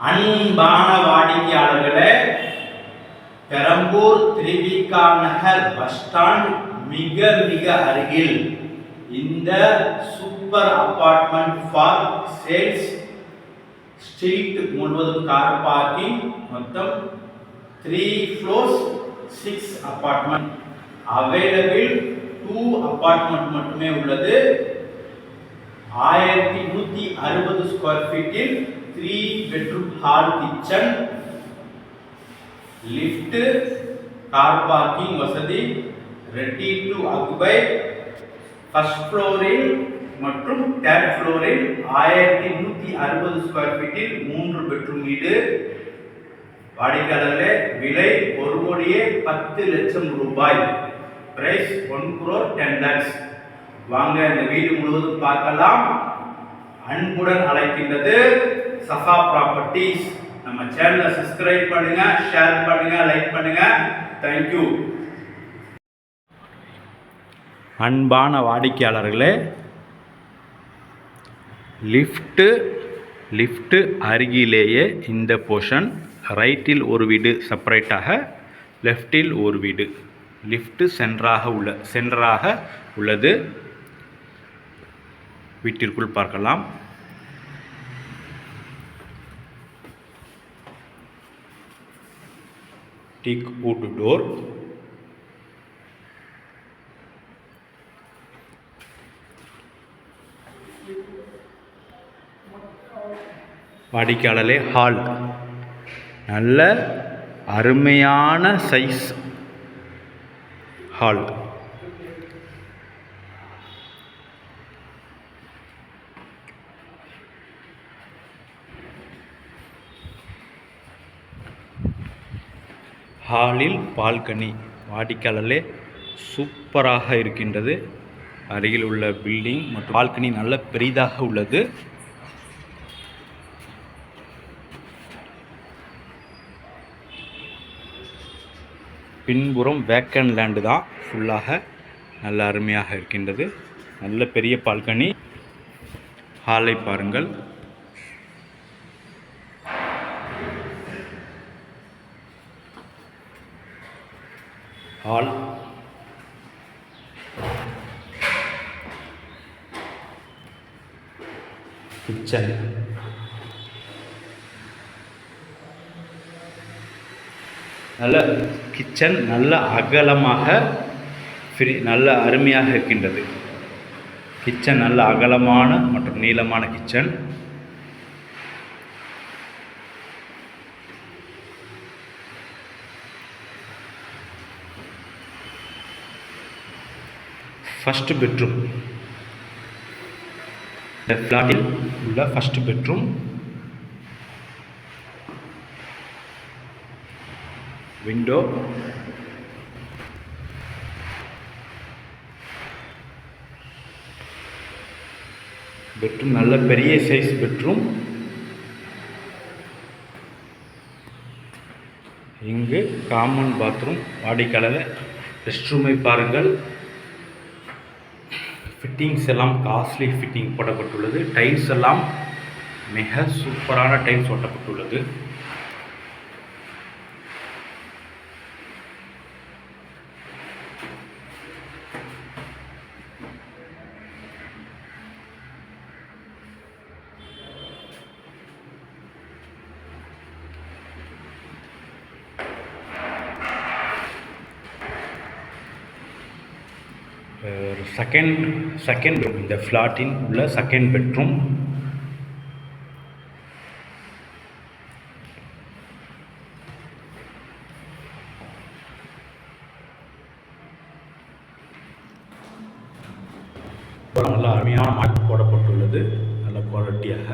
அன்பான வாடிக்கையாளர்களே Perambur Thiruvika Nagar bus stand மிக மிக அருகில் இந்த super apartment for sales street முழுவதும் கார் பார்க்கிங் மொத்தம் three floors six apartment available two apartment மட்டுமே உள்ளது. ஆயிரத்தி நூற்றி அறுபது ஸ்கொயர் ஃபீட்டில் three bedroom hall kitchen lift car parking வசதி ரெட்டி டு அக்குபை ஃபர்ஸ்ட் ஃப்ளோரில் மற்றும் தேர்ட் ஃப்ளோரில் ஆயிரத்தி நூற்றி அறுபது ஸ்கொயர் ஃபீட்டில் மூன்று பெட்ரூம் வீடு. வாடிக்கையாளர்களே விலை ஒரு கோடியே பத்து லட்சம் ரூபாய். Price one crore ten lakhs வாங்க இந்த வீடு முழுவதும் பார்க்கலாம். அன்புடன் அழைக்கின்றது. சஃபா ப்ராப்பர்ட்டிஸ் நம்ம சேனலை சப்ஸ்கிரைப் பண்ணுங்க ஷேர் பண்ணுங்க லைக் பண்ணுங்க. தேங்க்யூ அன்பான வாடிக்கையாளர்களே லிஃப்ட்டு லிஃப்ட்டு அருகிலேயே இந்த போர்ஷன் ரைட்டில் ஒரு வீடு செப்பரேட்டாக லெஃப்டில் ஒரு வீடு. லிஃப்ட்டு சென்றாக உள்ள சென்டராக உள்ளது. வீட்டிற்குள் பார்க்கலாம். டீக் வுட் டோர் வாடிக்கையாளரே ஹால் நல்ல அருமையான சைஸ் ஹால் ஹாலில் பால்கனி வாடிக்கையாளர்களே சூப்பராக இருக்கின்றது. அருகில் உள்ள பில்டிங் மற்றும் பால்கனி நல்ல பெரிதாக உள்ளது. பின்புறம் வேக்கன் லேண்டு தான். ஃபுல்லாக நல்ல அருமையாக இருக்கின்றது. நல்ல பெரிய பால்கனி. ஹாலை பாருங்கள். Hall kitchen. நல்ல கிச்சன் நல்ல அகலமாக ஃப்ரீ நல்ல அருமையாக இருக்கின்றது. கிச்சன் நல்ல அகலமான மற்றும் நீளமான கிச்சன். ஃபஸ்ட் பெட்ரூம் இந்த ஃப்ளாட்டில் உள்ள ஃபஸ்ட் பெட்ரூம் விண்டோ பெட்ரூம் நல்ல பெரிய சைஸ் பெட்ரூம் இங்கு காமன் பாத்ரூம் வாடிக்கையாளர் ரெஸ்ட் ரூமை பாருங்கள். ஃபிட்டிங்ஸ் எல்லாம் காஸ்ட்லி ஃபிட்டிங் போடப்பட்டுள்ளது. டைல்ஸ் எல்லாம் மிக சூப்பரான டைல்ஸ் ஒட்டப்பட்டுள்ளது ஒரு செகண்ட் செகண்ட் பெட்ரூம் இந்த ஃப்ளாட்டின் உள்ள செகண்ட் பெட்ரூம் நல்ல அருமையான மாட்டு போடப்பட்டுள்ளது நல்ல குவாலிட்டியாக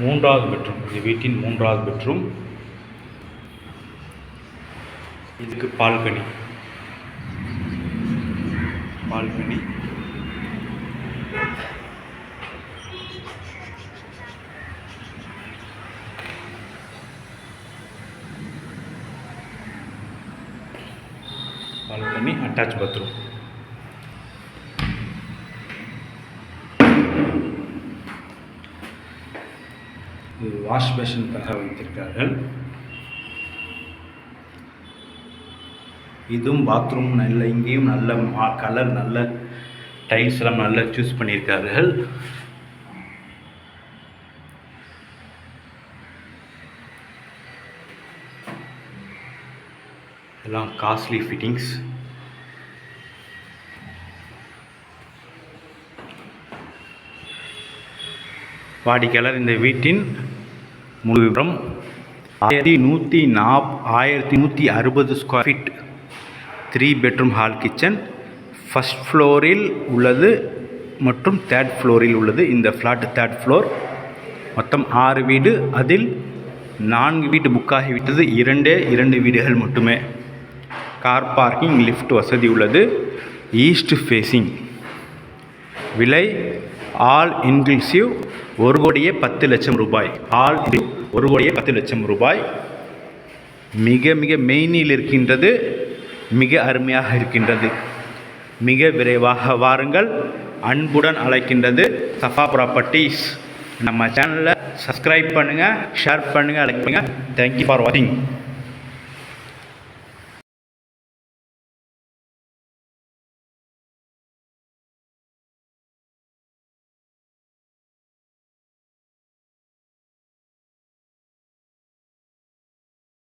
மூன்றாவது பெட்ரூம் இந்த வீட்டின் மூன்றாவது பெட்ரூம் இதுக்கு balcony. Balcony. Balcony attach bathroom இது வாஷ் பேஷனுக்காக வைத்திருக்கிறார்கள். இதுவும் பாத்ரூம் நல்ல இங்கேயும் நல்ல மா கலர் நல்ல டைல்ஸ் எல்லாம் நல்லா சூஸ் பண்ணியிருக்கார்கள். எல்லாம் காஸ்ட்லி ஃபிட்டிங்ஸ் வாடிக்கையாளர் இந்த வீட்டின் முழு விவரம் ஆயிரத்தி நூற்றி நாப் ஆயிரத்தி நூற்றி அறுபது square feet three bedroom hall kitchen first ஃப்ளோரில் உள்ளது மற்றும் தேர்ட் ஃப்ளோரில் உள்ளது. இந்த ஃப்ளாட் தேர்ட் ஃப்ளோர் மொத்தம் ஆறு வீடு. அதில் நான்கு வீடு புக் ஆகிவிட்டது. இரண்டே இரண்டு வீடுகள் மட்டுமே. கார் பார்க்கிங் லிஃப்ட் வசதி உள்ளது. ஈஸ்ட் ஃபேஸிங் விலை ஆல் இன்க்ளூசிவ் ஒரு கோடியே பத்து லட்சம் ரூபாய். ஆல் ஒரு கோடியே பத்து லட்சம் ரூபாய். மிக மிக மெயினில் இருக்கின்றது மிக அருமையாக இருக்கின்றது. மிக விரைவாக வாருங்கள். அன்புடன் அழைக்கின்றது சஃபா ப்ராப்பர்ட்டிஸ் நம்ம சேனலில் சப்ஸ்கிரைப் பண்ணுங்கள் ஷேர் பண்ணுங்கள் லைக் பண்ணுங்கள் தேங்க்யூ ஃபார் வாட்சிங்